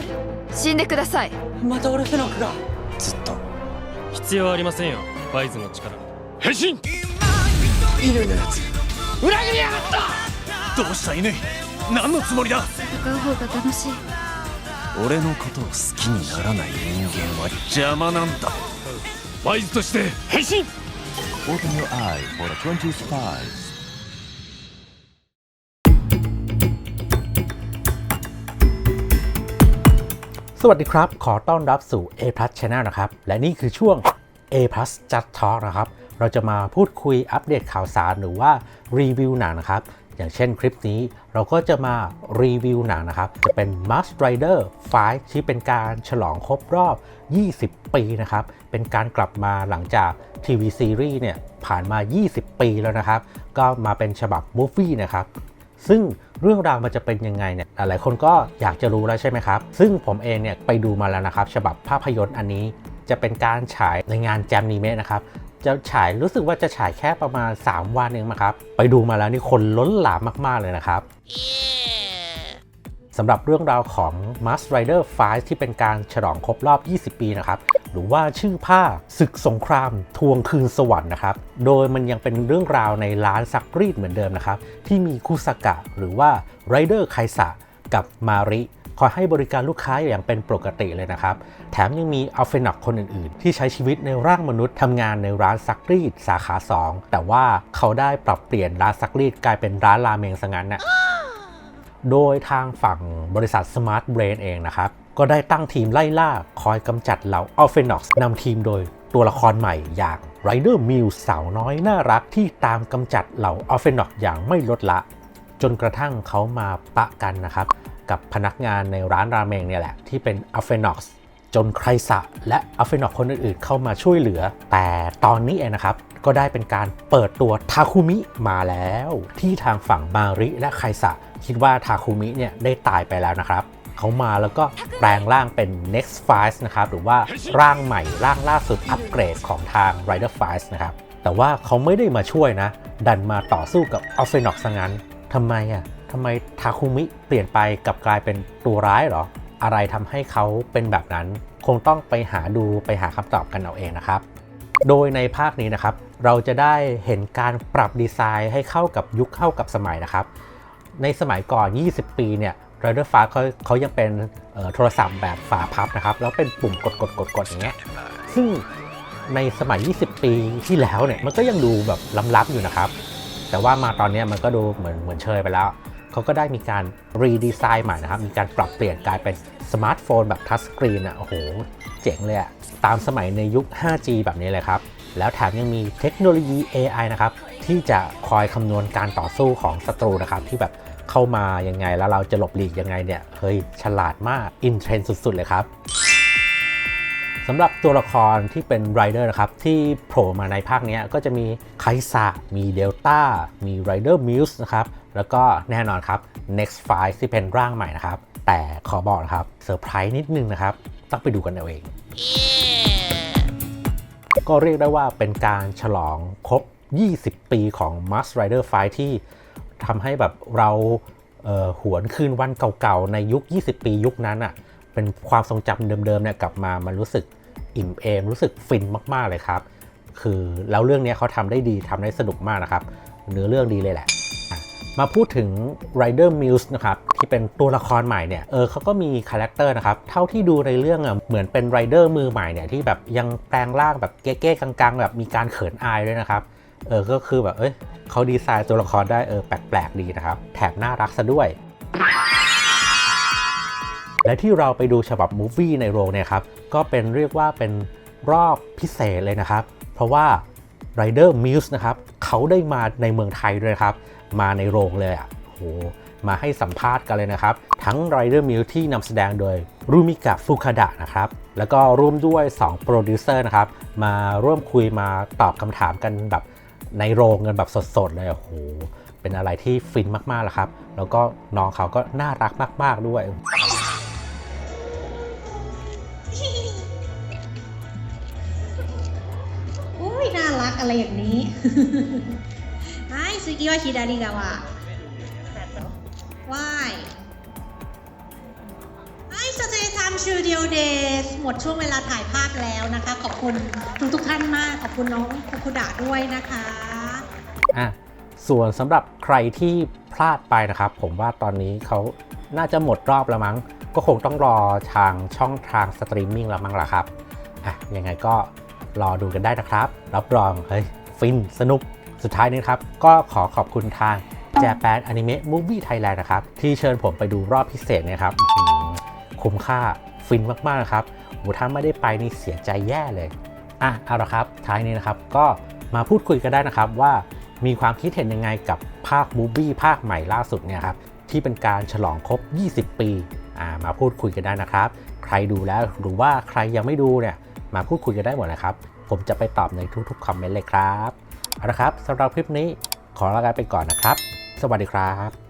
る死んでください。また俺フェノックが。ずっと。必要ありませんよ。ワイズの力。変身！犬のやつ。裏切りやがった！どうした犬？何のつもりだ？戦う方が楽しい。俺のことを好きにならない人間は邪魔なんだ。ワイズとして変身！Open your eye for the 20 สวัสดีครับ ขอต้อนรับสู่ A Plus Channel นะครับ และนี่คือช่วง A Plus Just Talk นะครับ เราจะมาพูดคุยอัปเดตข่าวสารหรือว่ารีวิวหนังนะครับ อย่างเช่นคลิปนี้เราก็จะมารีวิวหนังนะครับ จะเป็น Mask Rider 5 ที่เป็นการฉลองครบรอบ 20 ปีนะครับ เป็นการกลับมาหลังจากทีวีซีรีส์เนี่ยผ่านมา 20 ปีแล้วนะครับ ก็มาเป็นฉบับมูฟวี่นะครับ ซึ่งเรื่องราวมันจะเป็นยังไงเนี่ยหลายๆคนก็อยากจะรู้แล้วใช่ไหมครับ ซึ่งผมเองเนี่ยไปดูมาแล้วนะครับ ฉบับภาพยนตร์อันนี้จะเป็นการฉายในงานแจมนีเมะนะครับจะฉายรู้สึกว่าจะฉายแค่ประมาณ 3 วันเองมั้งครับ ไปดูมาแล้วนี่คนล้นหลามมาก ๆ เลยนะครับสำหรับเรื่องราวของ Mask Rider 5ที่เป็นการฉลองครบรอบ 20 ปีนะครับ หรือว่าชื่อผ้าศึกสงครามทวงคืนสวรรค์นะครับ โดยมันยังเป็นเรื่องราวในร้านซักรีดเหมือนเดิมนะครับ ที่มีคุสกะหรือว่าไรเดอร์ไคสะกับมาริคอยให้บริการลูกค้าอย่างเป็นปกติเลยนะครับ แถมยังมีอัลเฟนอกคนอื่นๆ ที่ใช้ชีวิตในร่างมนุษย์ทำงานในร้านซักรีดสาขา 2 แต่ว่าเขาได้ปรับเปลี่ยนร้านซักรีดกลายเป็นร้านราเมงซะงั้นน่ะโดยทางฝั่งบริษัท Smart Brain เองนะครับ ก็ได้ตั้งทีมไล่ล่าคอยกำจัดเหล่า a l p h e n o x นำทีมโดยตัวละครใหม่อย่าง Rider m i l สาวน้อยน่ารักที่ตามกำจัดเหล่า a l p h e n o x อย่างไม่ลดละ จนกระทั่งเขามาปะกันนะครับ กับพนักงานในร้านราเมงเนี่ยแหละ ที่เป็น a l p h e n o x จนใครสะและ a l p h e n o x คนอื่นๆเข้ามาช่วยเหลือ แต่ตอนนี้เองนะครับ ก็ได้เป็นการเปิดตัวทาคุมิมาแล้ว ที่ทางฝั่งมาริและไคสะคิดว่าทาคุมิเนี่ยได้ตายไปแล้วนะครับ เขามาแล้วก็แปลงร่างเป็น next five นะครับ หรือว่าร่างใหม่ร่างล่าสุดอัปเกรดของทาง Rider Five นะครับ แต่ว่าเขาไม่ได้มาช่วยนะ ดันมาต่อสู้กับ a l p h e n o x ซะงั้นทำไมอะทำไมทาคุมิเปลี่ยนไปกับกลายเป็นตัวร้ายหรอ อะไรทำให้เขาเป็นแบบนั้น คงต้องไปหาดูไปหาคำตอบกันเอาเองนะครับ โดยในภาคนี้นะครับ เราจะได้เห็นการปรับดีไซน์ให้เข้ากับยุคเข้ากับสมัยนะครับ ในสมัยก่อน 20 ปีเนี่ย Rider ฟ้าเขาเขายังเป็นโทรศัพท์แบบฝาพับนะครับ แล้วเป็นปุ่มกดกดกดกดอย่างเงี้ยซึ่งในสมัย 20 ปีที่แล้วเนี่ยมันก็ยังดูแบบล้ำๆอยู่นะครับ แต่ว่ามาตอนนี้มันก็ดูเหมือนเหมือนเชยไปแล้ว เขาก็ได้มีการรีดีไซน์ใหม่นะครับ มีการปรับเปลี่ยนกลายเป็นสมาร์ทโฟนแบบทัชสกรีนอะโอ้โห เจ๋งเลยอะตามสมัยในยุค 5G แบบนี้เลยครับ แล้วแถมยังมีเทคโนโลยี AI นะครับ ที่จะคอยคำนวณการต่อสู้ของศัตรูนะครับที่แบบ เข้ามายังไงแล้วเราจะหลบหลีกยังไงเนี่ยเฮ้ยฉลาดมากอินเทรนด์สุด ๆ เลยครับสำหรับตัวละครที่เป็นไรเดอร์นะครับที่โผล่มาในภาคนี้ก็จะมีไคซะมีเดลต้ามีไรเดอร์มิวส์นะครับแล้วก็แน่นอนครับ next five ที่เป็นร่างใหม่นะครับ แต่ขอบอกนะครับเซอร์ไพรส์นิดนึงนะครับ ต้องไปดูกันเอาเอง ก็เรียกได้ว่าเป็นการฉลองครบ 20 ปีของ Mask Rider 5ที่ ทำให้แบบเราเหวนคืนวันเก่าๆ ในยุค 20 ปียุคนั้นอะ่ะเป็นความทรงจำเดิมๆเนี่ยกลับมามันรู้สึกอิ่มเอมรู้สึกฟินมากๆเลยครับ คือแล้วเรื่องนี้เขาทำได้ดีทำได้สนุกมากนะครับ เนื้อเรื่องดีเลยแหละ มาพูดถึง Rider Muse นะครับที่เป็นตัวละครใหม่เนี่ยเออเขาก็มีคาแรคเตอร์นะครับ เท่าที่ดูในเรื่องอะเหมือนเป็นไรเดอร์มือใหม่เนี่ยที่แบบยังแปลงร่างแบบเก๊ๆกังๆ แบบมีการเขินอายด้วยนะครับ เออก็คือแบบเอ้ยเขาดีไซน์ตัวละครได้เออแปลกๆดีนะครับ แถมน่ารักซะด้วย และที่เราไปดูฉบับมูฟวี่ในโรงเนี่ยครับ ก็เป็นเรียกว่าเป็นรอบพิเศษเลยนะครับ เพราะว่า Rider Muse นะครับเขาได้มาในเมืองไทยด้วยครับ มาในโรงเลยอะโหมาให้สัมภาษณ์กันเลยนะครับ ทั้ง Rider Muse ที่นำแสดงโดยรูมิกะฟุคาดะนะครับ แล้วก็ร่วมด้วย 2 โปรดิวเซอร์นะครับ มาร่วมคุยมาตอบคำถามกันแบบ ในโรงกันแบบสดๆเลยโอ้โห เป็นอะไรที่ฟินมากๆแล้วครับ แล้วก็น้องเขาก็น่ารักมาก ๆด้วย โอ้ยน่ารักอะไรอย่างนี้ はい次は左側 ชิตูดียวเดสหมดช่วงเวลาถ่ายภาพแล้วนะคะ ขอบคุณทุกทุกท่านมาก ขอบคุณน้องคุคุดาด้วยนะคะอะส่วนสำหรับใครที่พลาดไปนะครับ ผมว่าตอนนี้เขาน่าจะหมดรอบแล้วมั้ง ก็คงต้องรอทางช่องทางสตรีมมิ่งแล้วมั้งล่ะครับอะยังไงก็รอดูกันได้นะครับ รับรองเฮ้ยฟินสนุกสุดท้ายนี้ครับ ก็ขอขอบคุณทาง Japan Anime Movie Thailand นะครับ ที่เชิญผมไปดูรอบพิเศษนะครับ คุ้มค่า ฟินมากๆนะครับโหถ้าไม่ได้ไปนี่เสียใจแย่เลยอะเอาละครับท้ายนี้นะครับก็มาพูดคุยกันได้นะครับว่ามีความคิดเห็นยังไงกับภาคมูบี้ภาคใหม่ล่าสุดเนี่ยครับที่เป็นการฉลองครบ 20 ปีอ่ามาพูดคุยกันได้นะครับ ใครดูแล้วหรือว่าใครยังไม่ดูเนี่ยมาพูดคุยกันได้หมดนะครับ ผมจะไปตอบในทุกๆคอมเมนต์เลยครับเอาละครับสำหรับคลิปนี้ขอลากันไปก่อนนะครับ สวัสดีครับ